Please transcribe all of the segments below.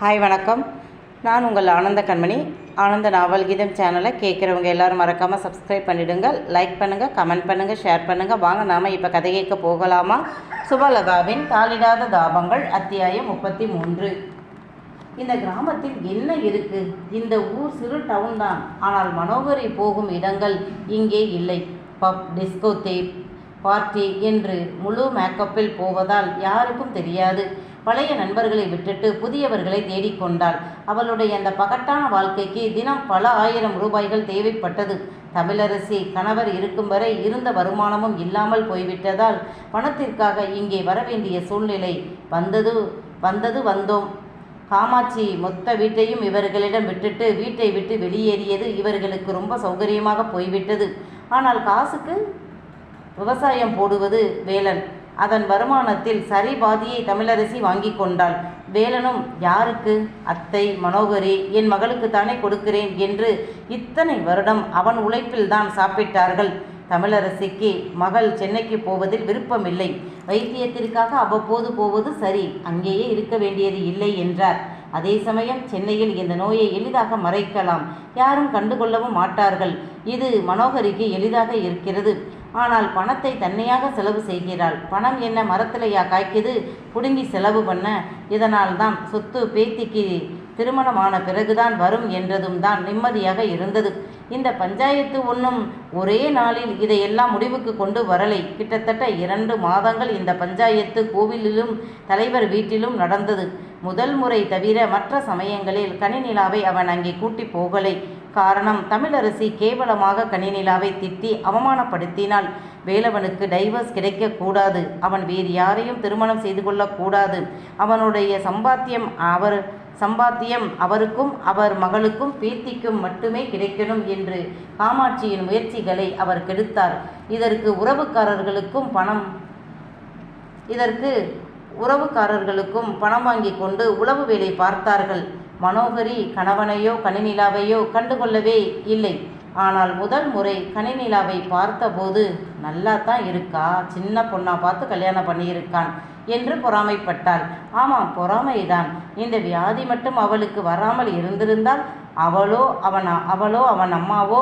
Hi வணக்கம். நான் உங்கள் ஆனந்த கண்மணி. ஆனந்த நாவல் கீதம் சேனலை கேட்குறவங்க எல்லோரும் மறக்காமல் சப்ஸ்கிரைப் பண்ணிவிடுங்க லைக் பண்ணுங்கள் கமெண்ட் பண்ணுங்கள் ஷேர் பண்ணுங்கள் வாங்க நாம் இப்போ கதை கேட்க போகலாமா? சுபலதாவின் தாளிடாத தாபங்கள் அத்தியாயம் முப்பத்தி மூன்று. இந்த கிராமத்தில் என்ன இருக்குது இந்த ஊர் சிறு டவுன் தான். ஆனால் மனோகரி போகும் இடங்கள் இங்கே இல்லை. பப் டிஸ்கோ தேப் பார்ட்டி என்று முழு மேக்கப்பில் போவதால் யாருக்கும் தெரியாது. பழைய நண்பர்களை விட்டுட்டு புதியவர்களை தேடிக்கொண்டாள். அவளுடைய அந்த பகட்டான வாழ்க்கைக்கு தினம் பல ஆயிரம் ரூபாய்கள் தேவைப்பட்டது. தமிழரசி கணவர் இருக்கும் வரை இருந்த வருமானமும் இல்லாமல் போய்விட்டதால் பணத்திற்காக இங்கே வர வேண்டிய சூழ்நிலை வந்தது வந்தது வந்தோம். காமாட்சி மொத்த வீட்டையும் இவர்களிடம் விட்டுட்டு வீட்டை விட்டு வெளியேறியது இவர்களுக்கு ரொம்ப சௌகரியமாக போய்விட்டது. ஆனால் காசுக்கு விவசாயம் போடுவது வேலன். அதன் வருமானத்தில் சரி பாதியை தமிழரசி வாங்கி கொண்டாள். வேலனும் யாருக்கு? அத்தை மனோகரி என் மகளுக்கு தானே கொடுக்கிறேன் என்று இத்தனை வருடம் அவன் உழைப்பில்தான் சாப்பிட்டார்கள். தமிழரசிக்கு மகள் சென்னைக்கு போவதில் விருப்பமில்லை. வைத்தியத்திற்காக அவ்வப்போது போவது சரி அங்கேயே இருக்க வேண்டியது இல்லை என்றார். அதே சமயம் சென்னையில் இந்த நோயை எளிதாக மறைக்கலாம். யாரும் கண்டுகொள்ளவும் மாட்டார்கள். இது மனோகரிக்கு எளிதாக இருக்கிறது. ஆனால் பணத்தை தன்னையாக செலவு செய்கிறாள். பணம் என்ன மரத்திலையா காய்க்குது? புடுங்கி செலவு பண்ண. இதனால் தான் சொத்து பேத்திக்கு திருமணமான பிறகுதான் வரும் என்றதும் தான் நிம்மதியாக இருந்தது. இந்த பஞ்சாயத்து ஒன்றும் ஒரே நாளில் இதையெல்லாம் முடிவுக்கு கொண்டு வரலை. கிட்டத்தட்ட இரண்டு மாதங்கள் இந்த பஞ்சாயத்து கோவிலிலும் தலைவர் வீட்டிலும் நடந்தது. முதல் முறை தவிர மற்ற சமயங்களில் கனிநிலாவை அவன் அங்கே கூட்டி போகலை. காரணம். தமிழரசி கேவலமாக கனிநிலாவை திட்டி அவமானப்படுத்தினால் வேலவனுக்கு டைவர்ஸ் கிடைக்கக்கூடாது. அவன் வேறு யாரையும் திருமணம் செய்து கொள்ளக்கூடாது. அவனுடைய சம்பாத்தியம் அவர் சம்பாத்தியம் அவருக்கும் அவர் மகளுக்கும் பீர்த்திக்கும் மட்டுமே கிடைக்கணும் என்று காமாட்சியின் முயற்சிகளை அவர் கெடுத்தார். இதற்கு உறவுக்காரர்களுக்கும் பணம் இதற்கு உறவுக்காரர்களுக்கும் பணம் வாங்கி கொண்டு உளவு வேலை பார்த்தார்கள். மனோகரி கணவனையோ கனிநிலாவையோ கண்டுகொள்ளவே இல்லை. ஆனால் முதல் முறை கனிநிலாவை பார்த்தபோது நல்லா தான் இருக்கா? சின்ன பொண்ணா பார்த்து கல்யாணம் பண்ணியிருக்கான் என்று பொறாமைப்பட்டாள். ஆமாம் பொறாமைதான். இந்த வியாதி மட்டும் அவளுக்கு வராமல் இருந்திருந்தால் அவளோ அவன் அவளோ அவன் அம்மாவோ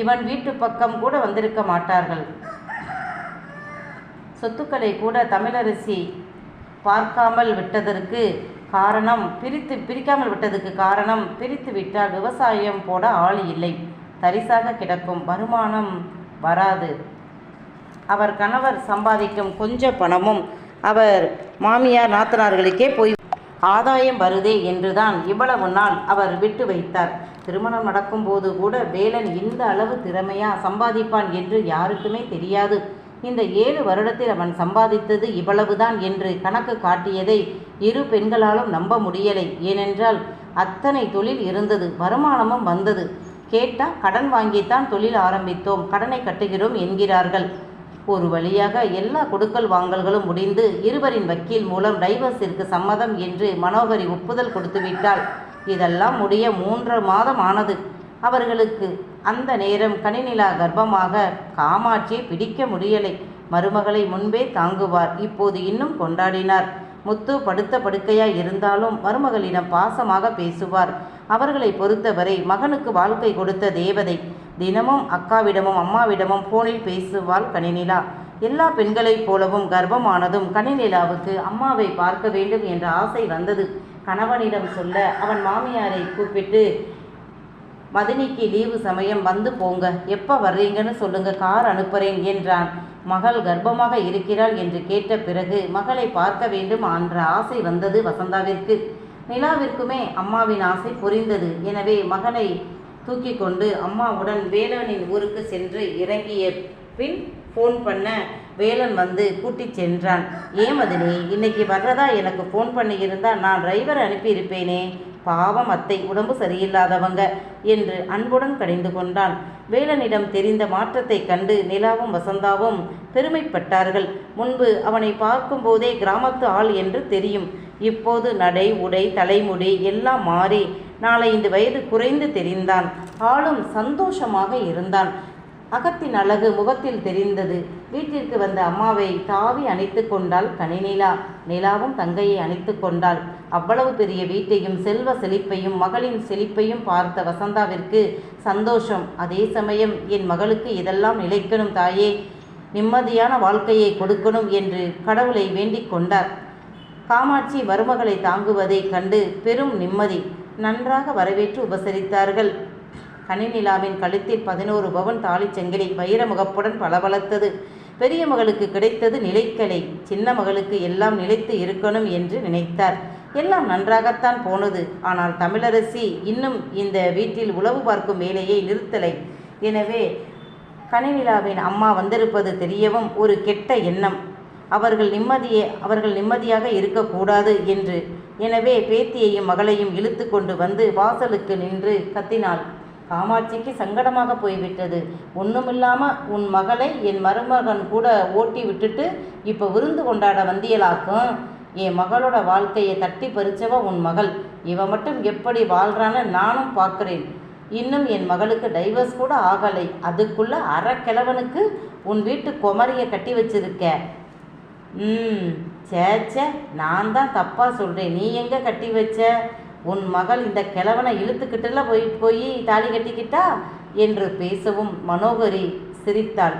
இவன் வீட்டு பக்கம் கூட வந்திருக்க மாட்டார்கள். சொத்துக்களை கூட தமிழரசி பார்க்காமல் விட்டதற்கு காரணம் பிரித்து பிரிக்காமல் விட்டதுக்கு காரணம் பிரித்து விட்டால் விவசாயம் போட ஆள் இல்லை. தரிசாக கிடக்கும் வருமானம் வராது. அவர் கணவர் சம்பாதிக்கும் கொஞ்ச பணமும் அவர் மாமியார் நாத்தனார்களுக்கே போய் ஆதாயம் வருதே என்றுதான் இவ்வளவு நாள் அவர் விட்டு வைத்தார். திருமணம் நடக்கும்போது கூட வேலன் இந்த அளவு திறமையா சம்பாதிப்பான் என்று யாருக்குமே தெரியாது. இந்த ஏழு வருடத்தில் அவன் சம்பாதித்தது இவ்வளவுதான் என்று கணக்கு காட்டியதை இரு பெண்களாலும் நம்ப முடியலை. ஏனென்றால் அத்தனை தொழில் இருந்தது வருமானமும் வந்தது. கேட்டால் கடன் வாங்கித்தான் தொழில் ஆரம்பித்தோம் கடனை கட்டுகிறோம் என்கிறார்கள். ஒரு வழியாக எல்லா கொடுக்கல் வாங்கல்களும் முடிந்து இருவரின் வக்கீல் மூலம் டைவர்ஸிற்கு சம்மதம் என்று மனோகரி ஒப்புதல் கொடுத்துவிட்டாள் இதெல்லாம் முடிய மூன்று மாதம் ஆனது. அவர்களுக்கு அந்த நேரம் கனிநிலா கர்ப்பமாக காமாட்சியை பிடிக்க முடியலை. மருமகளை முன்பே தாங்குவார் இப்போது இன்னும் கொண்டாடினார். முத்து படுத்த படுக்கையாய் இருந்தாலும் மருமகளிடம் பாசமாக பேசுவார். அவர்களை பொறுத்தவரை மகனுக்கு வாழ்க்கை கொடுத்த தேவதை. தினமும் அக்காவிடமும் அம்மாவிடமும் போனில் பேசுவாள் கனிநிலா. எல்லா பெண்களைப் போலவும் கர்ப்பமானதும் கனிநிலாவுக்கு அம்மாவை பார்க்க வேண்டும் என்ற ஆசை வந்தது. கணவனிடம் சொல்ல அவன் மாமியாரை கூப்பிட்டு மதினிக்கு லீவு சமயம் வந்து போங்க. எப்போ வர்றீங்கன்னு சொல்லுங்க. கார் அனுப்புறேன் என்றான். மகள் கர்ப்பமாக இருக்கிறாள் என்று கேட்ட பிறகு மகளை பார்க்க வேண்டும் என்ற ஆசை வந்தது வசந்தாவிற்கு. நிலாவிற்குமே அம்மாவின் ஆசை புரிந்தது. எனவே மகனை தூக்கி கொண்டு அம்மாவுடன் வேலனின் ஊருக்கு சென்று இறங்கிய பின் ஃபோன் பண்ண வேலன் வந்து கூட்டிச் சென்றான். ஏன் மதினி இன்னைக்கு வர்றதா? எனக்கு ஃபோன் பண்ணியிருந்தா நான் டிரைவர் அனுப்பியிருப்பேனே. பாவம் அத்தை உடம்பு சரியில்லாதவங்க என்று அன்புடன் கடிந்து கொண்டான். வேலனிடம் தெரிந்த மாற்றத்தை கண்டு நிலாவும் வசந்தாவும் பெருமைப்பட்டார்கள். முன்பு அவனை பார்க்கும்போதே கிராமத்து ஆள் என்று தெரியும். இப்போது நடை உடை தலைமுடி எல்லாம் மாறி நாலைந்து வயது குறைந்து தெரிந்தான். ஆளும் சந்தோஷமாக இருந்தான். அகத்தின் அழகு முகத்தில் தெரிந்தது. வீட்டிற்கு வந்த அம்மாவை தாவி அணைத்து கொண்டாள் கனிநிலா. நிலாவும் தங்கையை அணைத்து கொண்டாள். அவ்வளவு பெரிய வீட்டையும் செல்வ செழிப்பையும் மகளின் செழிப்பையும் பார்த்த வசந்தாவிற்கு சந்தோஷம். அதே சமயம் என் மகளுக்கு இதெல்லாம் நிலைக்கணும் தாயே. நிம்மதியான வாழ்க்கையை கொடுக்கணும் என்று கடவுளை வேண்டிக் கொண்டார். காமாட்சி மருமகளை தாங்குவதைக் கண்டு பெரும் நிம்மதி. நன்றாக வரவேற்று உபசரித்தார்கள். கனிநிலாவின் கழுத்தில் பதினோரு பவன் தாலிச்செங்கிலி வைரமுகப்புடன் பளபளத்தது. பெரிய மகளுக்கு கிடைத்தது நிலைக்கலை. சின்ன மகளுக்கு எல்லாம் நிலைத்து இருக்கணும் என்று நினைத்தார். எல்லாம் நன்றாகத்தான் போனது. ஆனால் தமிழரசி இன்னும் இந்த வீட்டில் உளவு பார்க்கும் வேலையை நிறுத்தலை. எனவே கனிநிலாவின் அம்மா வந்திருப்பது தெரியவும் ஒரு கெட்ட எண்ணம். அவர்கள் நிம்மதியே அவர்கள் நிம்மதியாக இருக்கக்கூடாது என்று. எனவே பேத்தியையும் மகளையும் இழுத்து கொண்டு வந்து வாசலுக்கு நின்று கத்தினாள். காமாட்சிக்கு சங்கடமாக போய்விட்டது. ஒன்றுமில்லாமல் உன் மகளை என் மருமகன் கூட ஓட்டி விட்டுட்டு இப்போ விருந்து கொண்டாட வந்தியலாக்கும் என் மகளோட வாழ்க்கையை தட்டி பறிச்சவ உன் மகள். இவ மட்டும் எப்படி வாழ்கிறான்னு நானும் பார்க்குறேன். இன்னும் என் மகளுக்கு டைவர்ஸ் கூட ஆகலை. அதுக்குள்ளே அறக்கிழவனுக்கு உன் வீட்டு குமரியை கட்டி வச்சிருக்க. ம் சே சே நான் தான் தப்பாக சொல்கிறேன் நீ எங்கே கட்டி வச்ச? உன் மகள் இந்த கிழவனை இழுத்துக்கிட்டுல போய் போய் தாலி கட்டிக்கிட்டா? என்று பேசவும் மனோகரி சிரித்தாள்.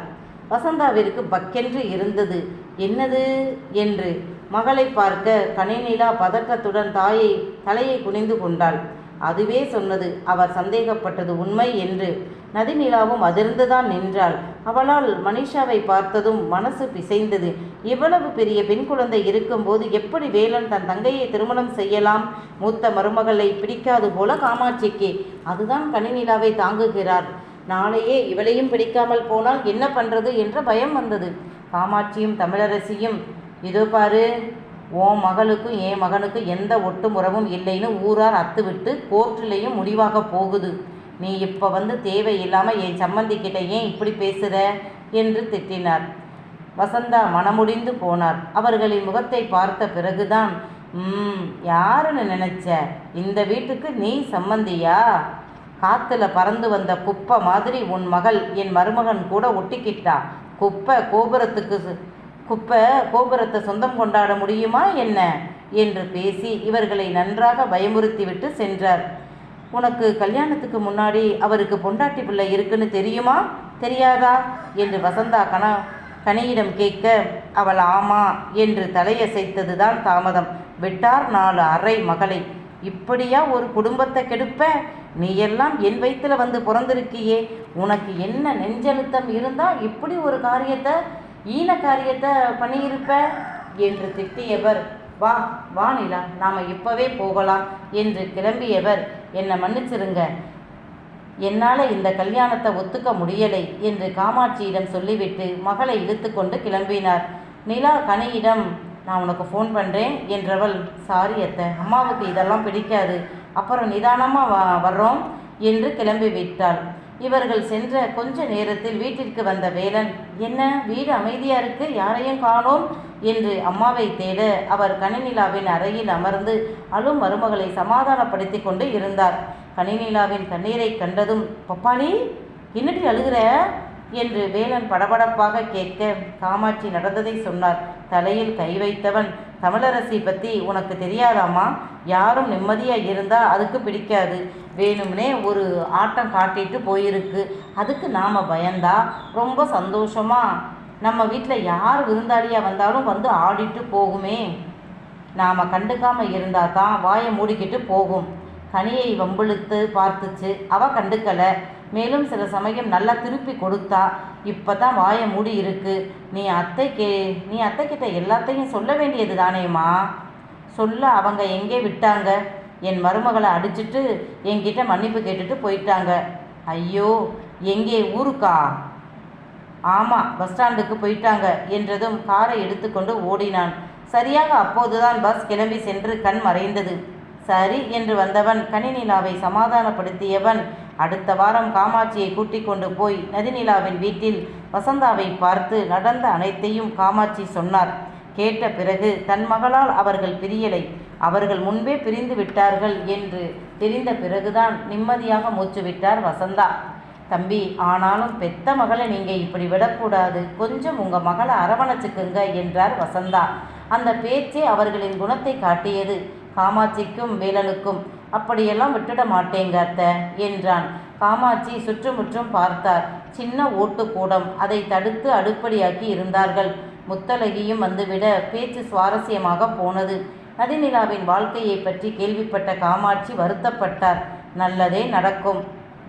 வசந்தாவிற்கு பக்கென்று இருந்தது. என்னது? என்று மகளை பார்க்க கனிநிலா பதற்றத்துடன் தாயை தலையை குனிந்து கொண்டாள். அதுவே சொன்னது அவர் சந்தேகப்பட்டது உண்மை என்று. நதிநிலாவும் அதிர்ந்துதான் நின்றாள். அவளால் மனிஷாவை பார்த்ததும் மனசு பிசைந்தது. இவ்வளவு பெரிய பெண் குழந்தை இருக்கும்போது எப்படி வேலன் தன் தங்கையை திருமணம் செய்யலாம்? மூத்த மருமகளை பிடிக்காது போல காமாட்சிக்கு. அதுதான் கனிநிலாவை தாங்குகிறார். நாளையே இவளையும் பிடிக்காமல் போனால் என்ன பண்றது என்ற பயம் வந்தது. காமாட்சியும் தமிழரசியும் இதோ பாரு உன் மகளுக்கும் என் மகனுக்கும் எந்த ஒட்டுமுறவும் இல்லைன்னு ஊரார் அத்துவிட்டு கோர்ட்டிலையும் முடிவாக போகுது. நீ இப்போ வந்து தேவையில்லாமல் என் சம்மந்திக்கிட்ட ஏன் இப்படி பேசுகிற என்று திட்டினார். வசந்தா மனமுடிந்து போனார். அவர்களின் முகத்தை பார்த்த பிறகுதான் ம் யாருன்னு நினச்ச? இந்த வீட்டுக்கு நீ சம்மந்தியா காத்துல பறந்து வந்த குப்பை மாதிரி உன் மகள் என் மருமகன் கூட ஒட்டிக்கிட்டா. குப்பை கோபுரத்துக்கு சு- குப்பை கோபுரத்தை சொந்தம் கொண்டாட முடியுமா என்ன? என்று பேசி இவர்களை நன்றாக பயமுறுத்திவிட்டு சென்றார். உனக்கு கல்யாணத்துக்கு முன்னாடி அவருக்கு பொண்டாட்டி பிள்ளை இருக்குன்னு தெரியுமா? தெரியாதா? என்று வசந்தா கண கனியிடம் கேட்க அவள் ஆமா என்று தலையசைத்தது தான் தாமதம். விட்டார் நாலு அறை மகளை. இப்படியா ஒரு குடும்பத்தை கெடுப்ப? நீ எல்லாம் என் வயிற்றுல வந்து பிறந்திருக்கியே. உனக்கு என்ன நெஞ்சழுத்தம் இருந்தால் இப்படி ஒரு காரியத்தை ஈன காரியத்தை பண்ணியிருப்ப என்று திட்டியவர். வா வா நிலா நாம் இப்போவே போகலாம் என்று கிளம்பியவர். என்னை மன்னிச்சிருங்க. என்னால் இந்த கல்யாணத்தை ஒத்துக்க முடியலை என்று காமாட்சியிடம் சொல்லிவிட்டு மகளை இழுத்துக்கொண்டு கிளம்பினார். நிலா கனியிடம் நான் உனக்கு ஃபோன் பண்ணுறேன் என்றவள் சாரி அத்தை அம்மாவுக்கு இதெல்லாம் பிடிக்காது. அப்புறம் நிதானமாக வ வர்றோம் என்று கிளம்பி விட்டாள். இவர்கள் சென்ற கொஞ்ச நேரத்தில் வீட்டிற்கு வந்த வேலன் என்ன வீடு அமைதியா இருக்கு? யாரையும் காணோம்? என்று அம்மாவை தேட அவர் கனிநிலாவின் அறையில் அமர்ந்து அழும் மருமகளை சமாதானப்படுத்தி கொண்டு இருந்தார். கனிநிலாவின் கண்ணீரை கண்டதும் பப்பாளி என்னடி அழுகிற? என்று வேலன் படபடப்பாக கேட்க காமாட்சி நடந்ததை சொன்னார். தலையில் கை வைத்தவன் தமிழரசி பற்றி உனக்கு தெரியாதாம்மா? யாரும் நிம்மதியாக இருந்தால் அதுக்கு பிடிக்காது. வேணும்னே ஒரு ஆட்டம் காட்டிட்டு போயிருக்கு. அதுக்கு நாம் பயந்தா ரொம்ப சந்தோஷமா? நம்ம வீட்டில் யார் விருந்தாளியாக வந்தாலும் வந்து ஆடிட்டு போகுமே. நாம் கண்டுக்காமல் இருந்தால் தான் வாயை மூடிக்கிட்டு போகும். கனியை வம்பிழுத்து பார்த்துச்சு. அவ கண்டுக்கலை. மேலும் சில சமயம் நல்லா திருப்பி கொடுத்தா இப்போ தான் வாயை மூடி இருக்கு. நீ அத்தை கே நீ அத்தைக்கிட்ட எல்லாத்தையும் சொல்ல வேண்டியது தானேம்மா? சொல்ல அவங்க எங்கே விட்டாங்க? என் மருமகளை அடிச்சிட்டு என்கிட்ட மன்னிப்பு கேட்டுட்டு போயிட்டாங்க. ஐயோ எங்கே ஊருக்கா? ஆமாம் பஸ் ஸ்டாண்டுக்கு போயிட்டாங்க என்றதும் காரை எடுத்துக்கொண்டு ஓடினான். சரியாக அப்போதுதான் பஸ் கிளம்பி சென்று கண் மறைந்தது. சரி என்று வந்தவன் கணினிலாவை சமாதானப்படுத்தியவன் அடுத்த வாரம் காமாட்சியை கூட்டிக் கொண்டு போய் நதிநிலாவின் வீட்டில் வசந்தாவை பார்த்து நடந்த அனைத்தையும் காமாட்சி சொன்னார். கேட்ட பிறகு தன் மகளால் அவர்கள் பிரியலை. அவர்கள் முன்பே பிரிந்து விட்டார்கள் என்று தெரிந்த பிறகுதான் நிம்மதியாக மூச்சு விட்டார் வசந்தா. தம்பி ஆனாலும் பெத்த மகளை நீங்கள் இப்படி விடக்கூடாது. கொஞ்சம் உங்கள் மகளை அரவணைச்சுக்குங்க என்றார் வசந்தா. அந்த பேச்சே அவர்களின் குணத்தை காட்டியது. காமாட்சிக்கும் வேலனுக்கும் அப்படியெல்லாம் விட்டுட மாட்டேங்க அத்தை என்றான். காமாட்சி சுற்றுமுற்றும் பார்த்தார். சின்ன ஓட்டு கூடம். அதை தடுத்து அடுப்படியாக்கி இருந்தார்கள். முத்தலகியும் வந்துவிட பேச்சு சுவாரஸ்யமாக போனது. நதிநிலாவின் வாழ்க்கையை பற்றி கேள்விப்பட்ட காமாட்சி வருத்தப்பட்டார். நல்லதே நடக்கும்.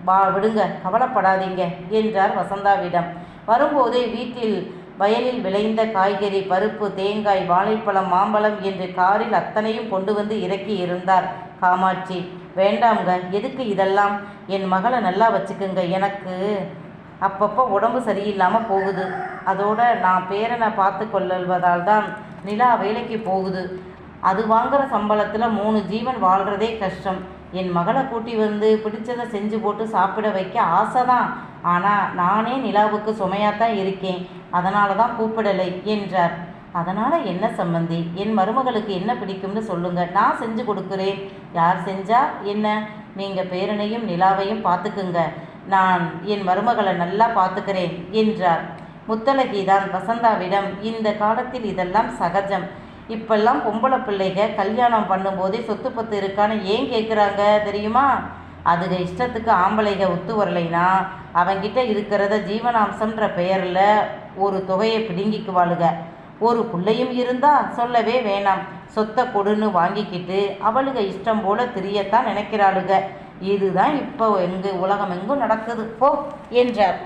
வா விடுங்க கவலைப்படாதீங்க என்றார் வசந்தாவிடம். வரும்போதே வீட்டில் வயலில் விளைந்த காய்கறி பருப்பு தேங்காய் வாழைப்பழம் மாம்பழம் என்று காரில் அத்தனையும் கொண்டு வந்து இறக்கி இருந்தார் காமாட்சி. வேண்டாம்ங்க எதுக்கு இதெல்லாம்? என் மகளை நல்லா வச்சுக்குங்க எனக்கு அப்பப்போ உடம்பு சரியில்லாமல் போகுது. அதோட நான் பேரனை பார்த்து கொள்ளுவதால் தான் நிலா வேலைக்கு போகுது. அது வாங்குற சம்பளத்தில் மூணு ஜீவன் வாழ்கிறதே கஷ்டம். என் மகளை கூட்டி வந்து பிடிச்சதை செஞ்சு போட்டு சாப்பிட வைக்க ஆசை தான். ஆனால் நானே நிலாவுக்கு சுமையாத்தான் இருக்கேன். அதனால தான் கூப்பிடலை என்றார். அதனால் என்ன சம்பந்தி? என் மருமகளுக்கு என்ன பிடிக்கும்னு சொல்லுங்கள் நான் செஞ்சு கொடுக்குறேன். யார் செஞ்சா என்ன? நீங்கள் பேரனையும் நிலாவையும் பார்த்துக்குங்க. நான் என் மருமகளை நல்லா பார்த்துக்கிறேன் என்றார். முத்தலகிதான் வசந்தாவிடம் இந்த காலத்தில் இதெல்லாம் சகஜம். இப்பெல்லாம் பொம்பளை பிள்ளைக கல்யாணம் பண்ணும்போதே சொத்து பத்து இருக்கான்னு ஏன் கேட்குறாங்க தெரியுமா? அதுக இஷ்டத்துக்கு ஆம்பளைக ஒத்து வரலைனா அவங்கிட்ட இருக்கிறத ஜீவனாம்சம்ன்ற பெயரில் ஒரு தொகையை பிடுங்கிக்குவாளுக ஒரு பிள்ளையும் இருந்தா சொல்லவே வேணாம். சொத்தை கொடுன்னு வாங்கிக்கிட்டு அவளுக இஷ்டம் போல திரியத்தான் நினைக்கிறாளுக. இதுதான் இப்போ எங்கு உலகம் எங்கும் நடக்குது. போ என்றார்.